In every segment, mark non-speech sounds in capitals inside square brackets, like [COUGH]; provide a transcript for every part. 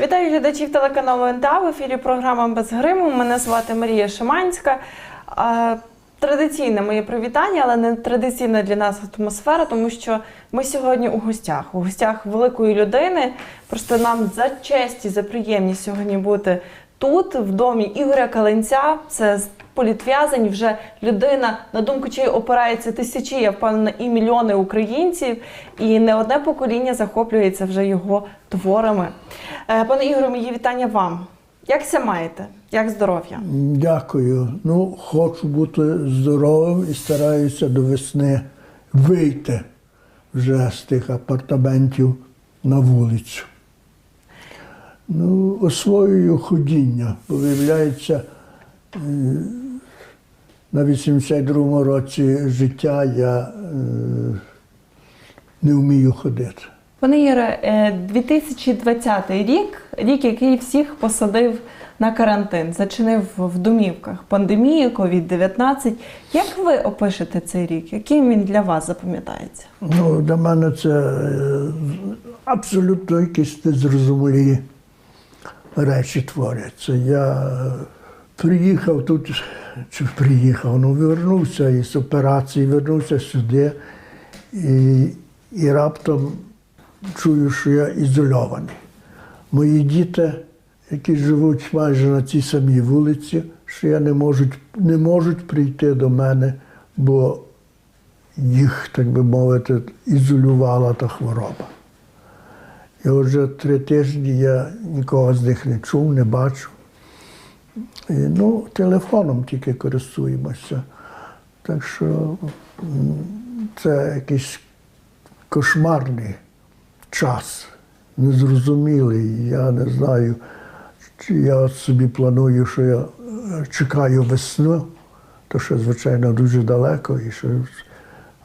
Вітаю глядачів телеканалу НТА. В ефірі програма без гриму. Мене звати Марія Шиманська. Традиційне моє привітання, але не традиційна для нас атмосфера, тому що ми сьогодні у гостях. У гостях великої людини. Просто нам за честь і за приємність сьогодні бути тут, в домі Ігоря Каленця. Це політв'язень, вже людина, на думку чиї опираються тисячі, я впевнена, і мільйони українців. І не одне покоління захоплюється вже його творами. Е, Пане Ігоре, мої вітання вам. Як ся маєте? Як здоров'я? Дякую. Ну, хочу бути здоровим і стараюся до весни вийти вже з тих апартаментів на вулицю. Ну, освоюю ходіння. Виявляється, на 82-му році життя я е, не вмію ходити. Пане Іре, е, 2020 рік, рік, який всіх посадив на карантин, зачинив в домівках пандемії, COVID-19. Як ви опишете цей рік? Яким він для вас запам'ятається? Ну, для мене це е, абсолютно якісь незрозумілі речі творяться. Я е, приїхав тут, чи приїхав, ну вернувся із операції, вернувся сюди і, і раптом чую, що я ізольований. Мої діти, які живуть майже на цій самій вулиці, що я не можуть, не можуть прийти до мене, бо їх, так би мовити, ізолювала та хвороба. І отже три тижні я нікого з них не чув, не бачив. Ну, телефоном тільки користуємося. Так що це якийсь кошмарний час, незрозумілий. Я не знаю, я собі планую, що я е, чекаю весну, то що, звичайно, дуже далеко, і що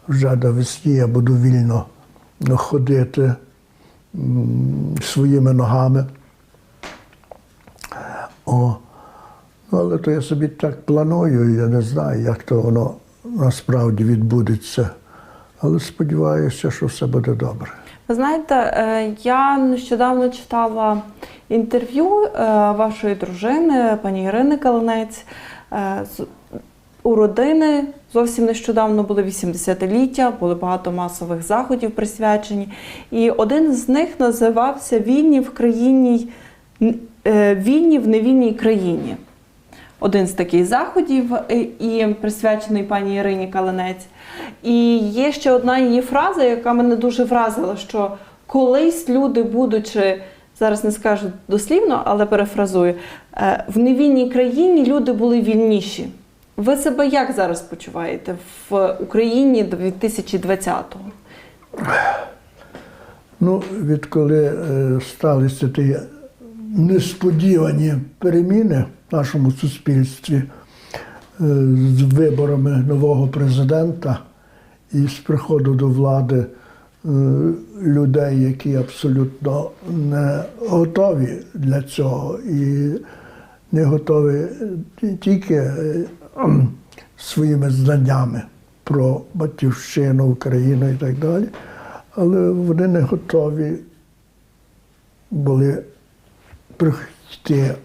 вже до весні я буду вільно ходити своїми ногами. О, ну, але то я собі так планую, я не знаю, як то воно насправді відбудеться. Але сподіваюся, що все буде добре. Ви знаєте, е, я нещодавно читала інтерв'ю е, вашої дружини, пані Ірини Калинець. Е, У родини зовсім нещодавно були 80-ліття, були багато масових заходів присвячені. І один з них називався Вільні в країні вільні в невільній країні. Один з таких заходів е, і присвячений пані Ірині Калинець. І є ще одна її фраза, яка мене дуже вразила, що колись люди, будучи, зараз не скажу дослівно, але перефразую, е, в невільній країні люди були вільніші. Ви себе як зараз почуваєте в Україні 2020-го? Ну, відколи е, сталися ті несподівані переміни в нашому суспільстві е, з виборами нового президента і з приходу до влади е, людей, які абсолютно не готові для цього і не готові тільки е, своїми знаннями про батьківщину, Україну і так далі, але вони не готові були прийти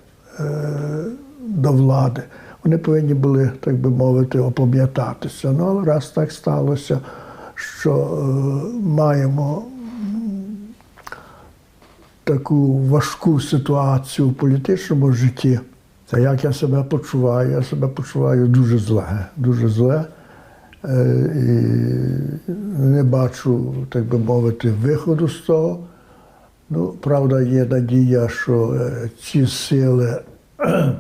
е, до влади. Вони повинні були, так би мовити, опам'ятатися. Ну, але раз так сталося, що е, маємо таку важку ситуацію в політичному житті. Та як я себе почуваю? Я себе почуваю дуже зле, дуже зле. Е, І не бачу, так би мовити, виходу з того. Ну, правда, є надія, що е, ці сили е,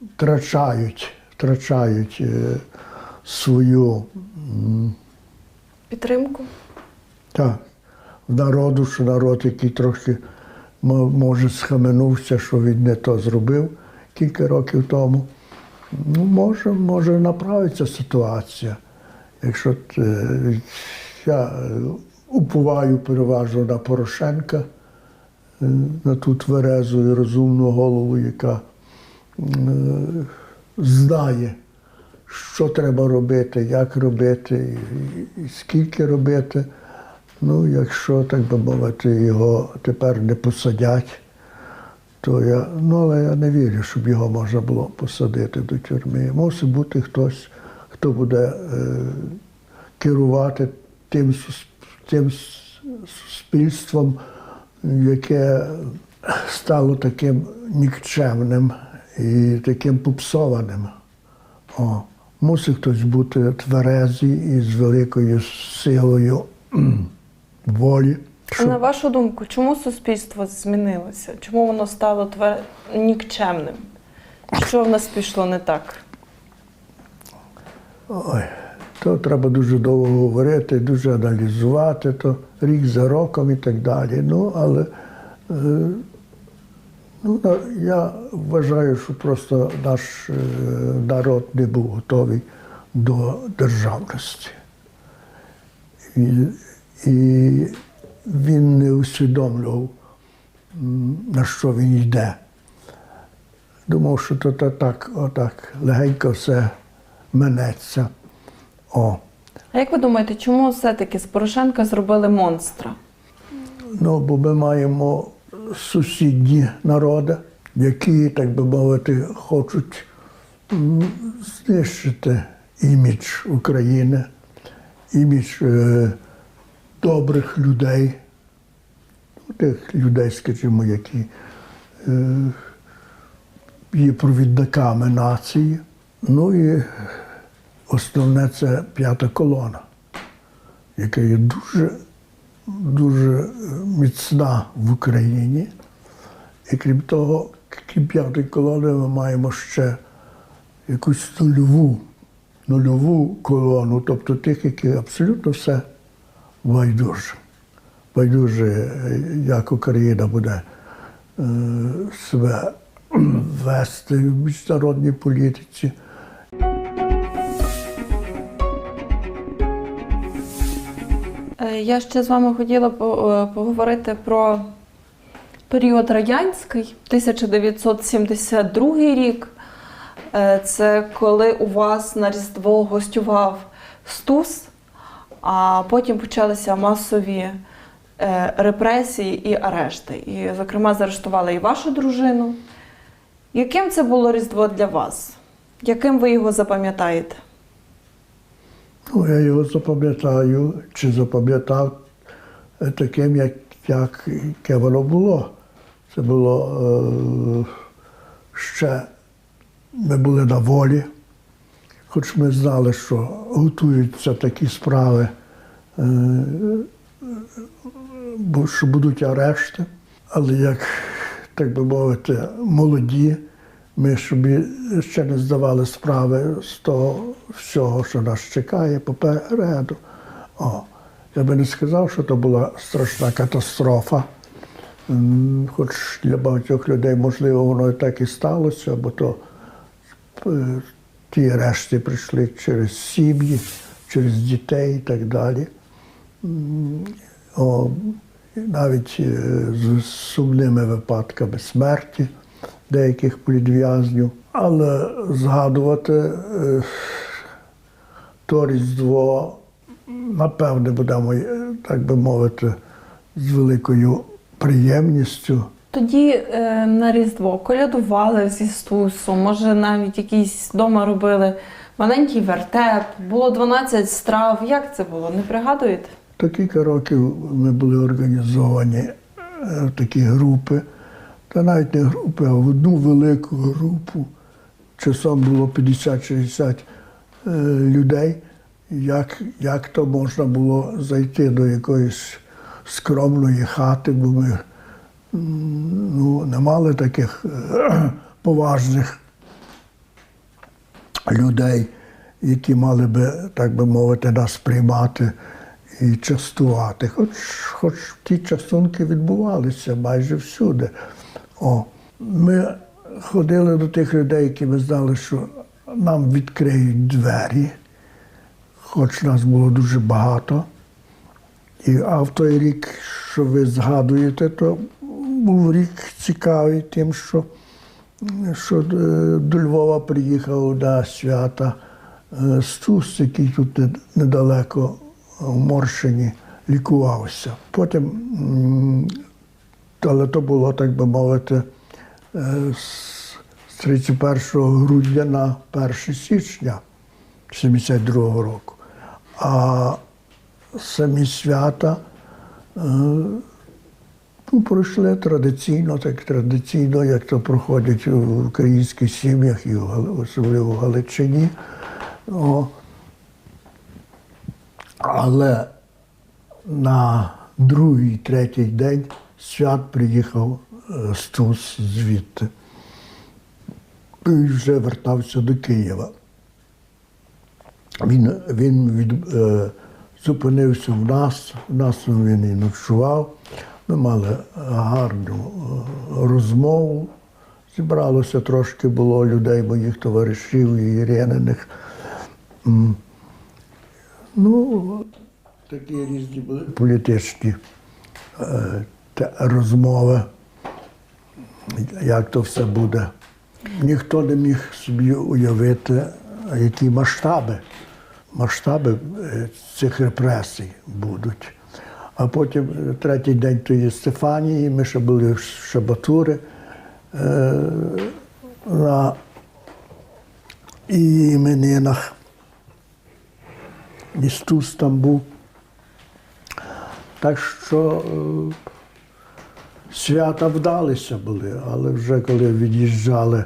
втрачають, втрачають е, свою Підтримку? так, в народу, що народ, який трохи може схаменувся, що він не то зробив кілька років тому. Ну, може, може направиться ситуація. Якщо я уповаю переважно на Порошенка, е, на ту тверезу і розумну голову, яка е, знає, що треба робити, як робити і, скільки робити. Ну, якщо, так би мовити, його тепер не посадять, то я, ну, але я не вірю, щоб його можна було посадити до тюрми. Мусить бути хтось, хто буде е, керувати тим, сус- тим суспільством, яке стало таким нікчемним і таким попсованим. О, мусить хтось бути тверезий і з великою силою [CLEARS THROAT] волі. А на вашу думку, чому суспільство змінилося? Чому воно стало твер... нікчемним? Що в нас пішло не так? Ой, то треба дуже довго говорити, дуже аналізувати, то рік за роком і так далі. Ну, але е, ну, я вважаю, що просто наш е, народ не був готовий до державності. І, і він не усвідомлював, на що він йде. Думав, що то, так, отак, легенько все минеться. О. А як ви думаєте, чому все-таки з Порошенка зробили монстра? Ну, бо ми маємо сусідні народи, які, так би мовити, хочуть знищити імідж України, імідж е, добрих людей, Ну, тих людей, скажімо, які е, є провідниками нації. Ну і основне це п'ята колона, яка є дуже дуже е, міцна в Україні. І крім того, крім п'ятої колони, ми маємо ще якусь нульову, нульову колону, тобто тих, які абсолютно все байдуже. Байдуже, е, як Україна буде е, себе [CLEARS THROAT] вести в міжнародній політиці. Я ще з вами хотіла е, поговорити про період радянський, 1972 рік. Е, Це коли у вас на Різдво гостював Стус, а потім почалися масові е, репресії і арешти. І, зокрема, заарештували і вашу дружину. Яким це було Різдво для вас? Яким ви його запам'ятаєте? Ну, я його запам'ятаю, чи запам'ятав таким, як, як, яке воно було. Це було е, ще ми були на волі, хоч ми знали, що готуються такі справи, е, що будуть арешти. Але як, так би мовити, молоді, ми собі ще не здавали справи з того всього, що нас чекає попереду. О, я би не сказав, що це була страшна катастрофа. Хоч для багатьох людей, можливо, воно і так і сталося, бо то е, ті решти прийшли через сім'ї, через дітей і так далі. О, навіть е, з сумними випадками смерті деяких політв'язнів. Але згадувати е, то Різдво, напевне, будемо, е, так би мовити, з великою приємністю. Тоді е, на Різдво колядували зі Стусом, може навіть якісь вдома робили маленький вертеп, було 12 страв. Як це було? Не пригадуєте? То кілька років ми були організовані е, в такі групи, та навіть не групи, а в одну велику групу. Часом було 50-60 е, людей. Як, як то можна було зайти до якоїсь скромної хати, бо ми ну, не мали таких е, [CLEARS THROAT] поважних людей, які мали би, так би мовити, нас приймати і частувати. Хоч, хоч ті частунки відбувалися майже всюди. О, ми ходили до тих людей, які ми знали, що нам відкриють двері, хоч нас було дуже багато. І, а в той рік, що ви згадуєте, то був рік цікавий тим, що, що е, до Львова приїхав на свята е, Стус, який тут недалеко в Морщині лікувався. Потім, але то було, так би мовити, е, з 31 грудня на 1 січня 72 року. А самі свята е, ну, пройшли традиційно, так традиційно, як то проходять в українських сім'ях, і особливо в Галичині. О, але на другий, третій день свят приїхав е, Стус звідти. І вже вертався до Києва. Він, він від, е, зупинився в нас, в нас він і ночував. Ми мали гарну е, розмову. Зібралося трошки було людей, моїх товаришів і Ірениних. М. Ну, такі різні були політичні е, те- розмови, як то все буде. Ніхто не міг собі уявити, які масштаби, масштаби е, цих репресій будуть. А потім е, третій день тої Стефанії, ми ще були в Шабатури е, на іменинах. Істус там був. Так що е, свята вдалися були, але вже коли від'їжджали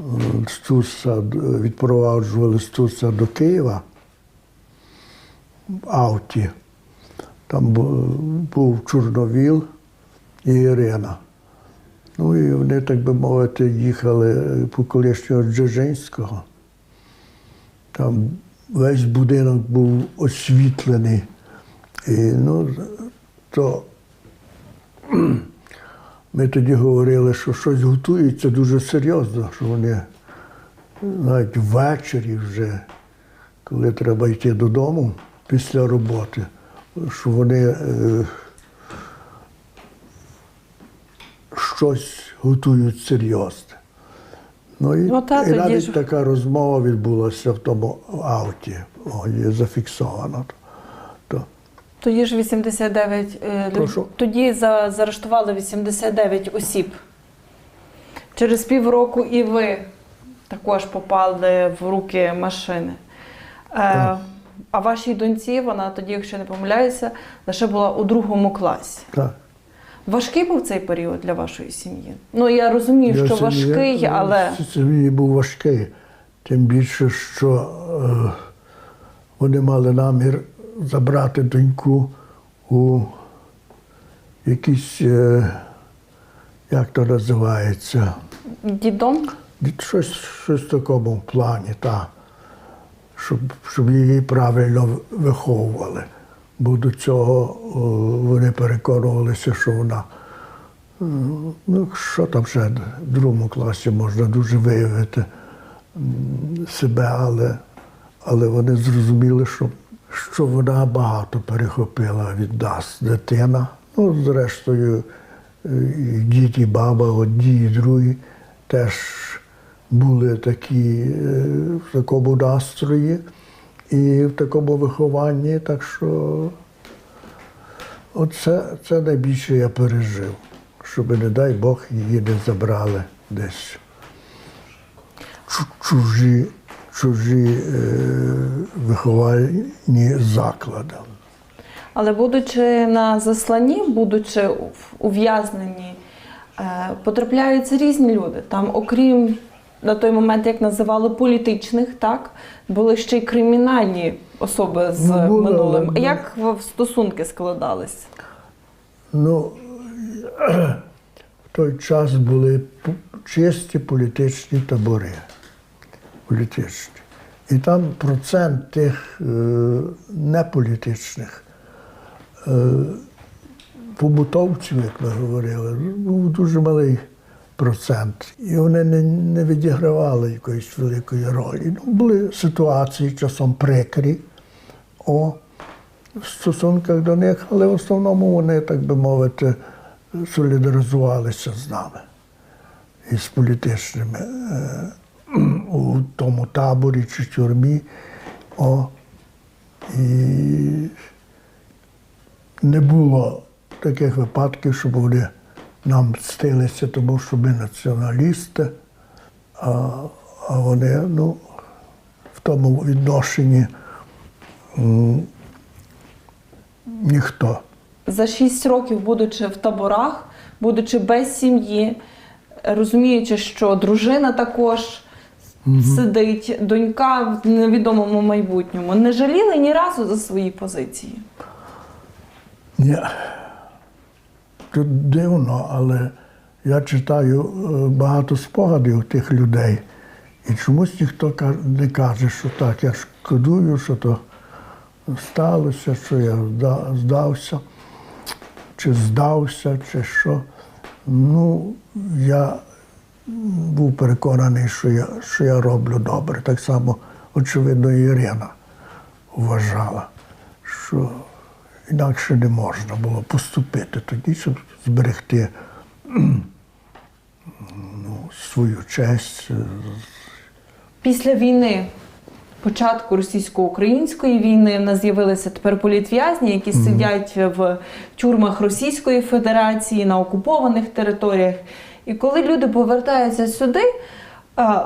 е, з Туса, відпроваджували з Туса до Києва в ауті, там був Чорновіл і Ірина. Ну і вони, так би мовити, їхали по колишнього Дзержинського. Там весь будинок був освітлений. І, ну, то ми тоді говорили, що щось готується дуже серйозно, що вони навіть ввечері вже, коли треба йти додому після роботи, що вони е, щось готують серйозне. Ну і, Ну, та, і навіть ж- така розмова відбулася в тому ауті. О, є зафіксовано. То, Тоді ж 89 е, Прошу? Тоді за, заарештували 89 осіб. Через півроку і ви також попали в руки машини. Е, а вашій доньці, вона тоді, якщо не помиляюся, лише була у другому класі. так. Важкий був цей період для вашої сім'ї? Ну я розумію, Я що собі- важкий, але Це мені був важкий. Тим більше, що е, вони мали намір забрати доньку у якийсь, е, як то називається, дідом щось, щось в такому плані, так. Щоб, щоб її правильно виховували. Бо до цього о, вони переконувалися, що вона Ну, що там ще в другому класі можна дуже виявити себе, але, але вони зрозуміли, що, що вона багато перехопила від нас дитина. Ну, зрештою, е, діти, баба, одні і другі теж були такі е, в такому настрої і в такому вихованні, так що Оце це найбільше я пережив, щоб, не дай Бог, її не забрали десь. Чужі, чужі е, виховальні заклади. Але будучи на засланні, будучи ув'язнені, е, потрапляються різні люди. Там, окрім на той момент, як називали політичних, так були ще й кримінальні особи з Ну, минулим. але- Як в- стосунки складались? Ну, [CLEARS THROAT] в той час були чисті політичні табори. Політичні. І там процент тих е, неполітичних е, побутовців, як ми говорили, був дуже малий процент. І вони не, не відігравали якоїсь великої ролі. Ну, були ситуації часом прикрі. О, в стосунках до них, але в основному вони, так би мовити, солідаризувалися з нами і з політичними е, у тому таборі чи тюрмі. О, і не було таких випадків, щоб вони нам мстилися, тому що ми націоналісти, а, а вони ну, в тому відношенні ніхто. За 6 років, будучи в таборах, будучи без сім'ї, розуміючи, що дружина також сидить, донька в невідомому майбутньому, не жаліли ні разу за свої позиції. Ні. Тут дивно, але я читаю е, багато спогадів тих людей. І чомусь ніхто не каже, що так, я шкодую, що то сталося, що я здався, чи здався, чи що. Ну, я був переконаний, що я, що я роблю добре. Так само, очевидно, і Ірина вважала, що інакше не можна було поступити тоді, щоб зберегти ну, свою честь. Після війни, початку російсько-української війни, в нас з'явилися тепер політв'язні, які сидять в тюрмах Російської Федерації на окупованих територіях. І коли люди повертаються сюди,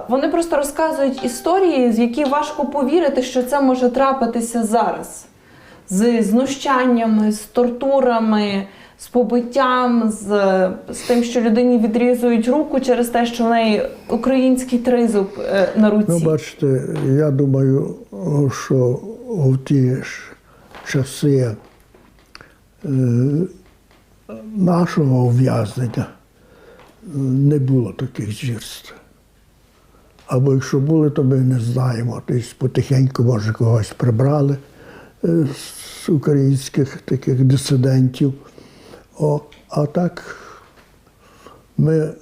вони просто розказують історії, з які важко повірити, що це може трапитися зараз. З знущаннями, з тортурами, з побиттям, з, з тим, що людині відрізують руку через те, що в неї український тризуб е, на руці. Ну, бачите, я думаю, що у ті ж часи е, нашого ув'язнення не було таких звірств. Або якщо були, то ми не знаємо. Тобто потихеньку, може, когось прибрали е, з українських таких дисидентів. О, а так ми,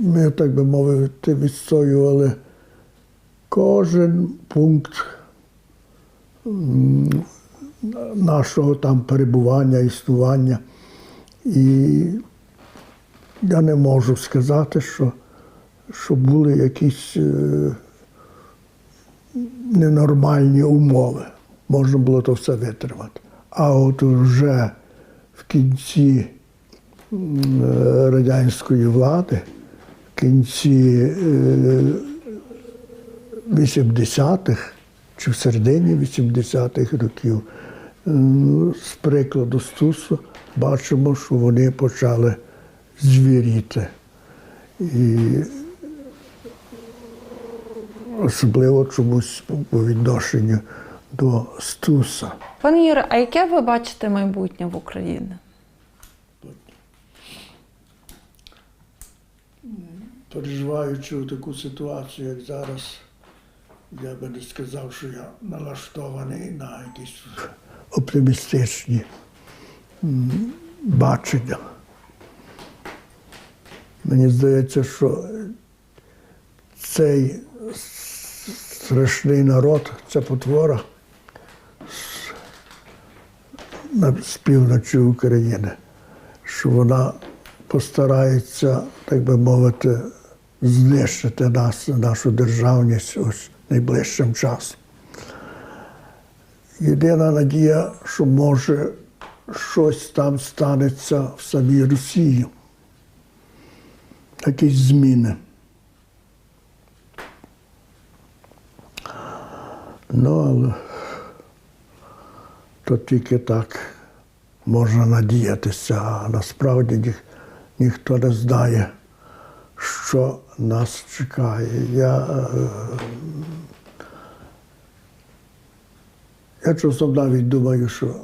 ми, так би мовити, відстоювали кожен пункт нашого там перебування, існування. І я не можу сказати, що, що були якісь е, ненормальні умови. Можна було то все витримати. А от вже в кінці е, радянської влади, в кінці е, 80-х чи в середині 80-х років, м, з прикладу Стусу, бачимо, що вони почали звіріти. І особливо чомусь по відношенню до Стуса. Пане Юре, а яке ви бачите майбутнє в Україні? переживаючи таку ситуацію, як зараз, я би не сказав, що я налаштований на якісь оптимістичні бачення. Мені здається, що цей страшний народ, ця потвора з- півночі України, що вона постарається, так би мовити, знищити нас, нашу державність ось найближчим часом. Єдина надія, що може щось там станеться в самій Росії. Якісь зміни. Ну, але то тільки так можна надіятися, а насправді ніх, ніхто не знає, що нас чекає. Я, е, я часом навіть думаю, що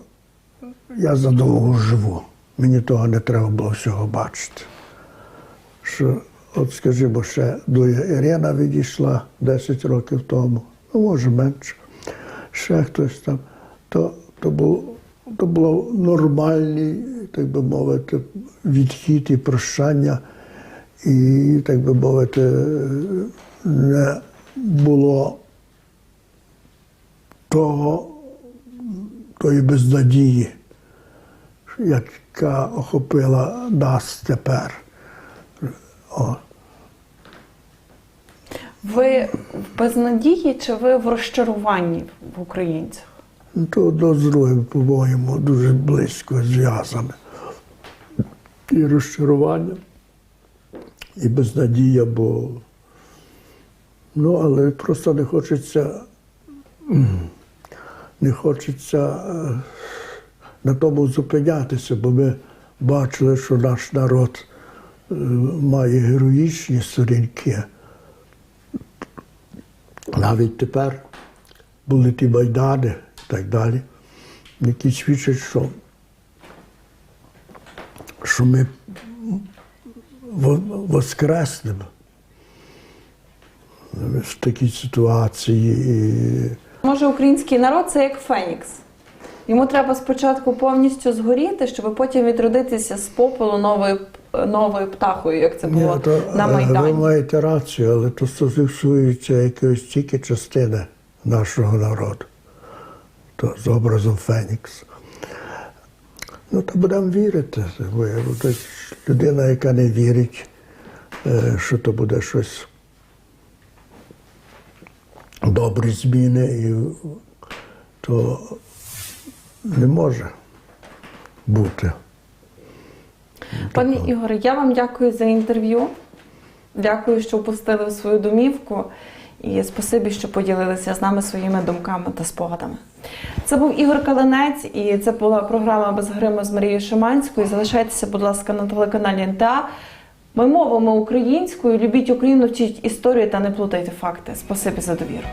я задовго живу. Мені того не треба було всього бачити. Що, от, скажімо, ще Дуя Ірина відійшла 10 років тому, ну, може менше, ще хтось там. То, то, був, то було нормальний, так би мовити, відхід і прощання. І, так би мовити, не було того, тої безнадії, яка охопила нас тепер. О. Ви в безнадії чи ви в розчаруванні в українцях? Ну, То одно з другим, по-моєму, дуже близько зв'язане. І розчарування, і безнадія, бо ну, але просто не хочеться, не хочеться е, на тому зупинятися, бо ми бачили, що наш народ має героїчні сторінки. Навіть тепер були ті майдани і так далі, які свідчать, що, що ми во- воскреснемо в такій ситуації. Може, український народ це як Фенікс. Йому треба спочатку повністю згоріти, щоб потім відродитися з попелу новою, новою птахою, як це було Ні, то, на е, Ви Майдані. маєте рацію, але то стосується якоїсь тільки частини нашого народу. То з образом Фенікс. Ну, то будемо вірити. Бо людина, яка не вірить, е, що то буде щось добрі зміни, і, то не може бути. Пане Ігоре, я вам дякую за інтерв'ю. Дякую, що впустили в свою домівку. І спасибі, що поділилися з нами своїми думками та спогадами. Це був Ігор Калинець, і це була програма без гриму з Марією Шиманською. Залишайтеся, будь ласка, на телеканалі НТА. Ми мовимо українською. Любіть Україну, вчіть історію та не плутайте факти. Спасибі за довіру.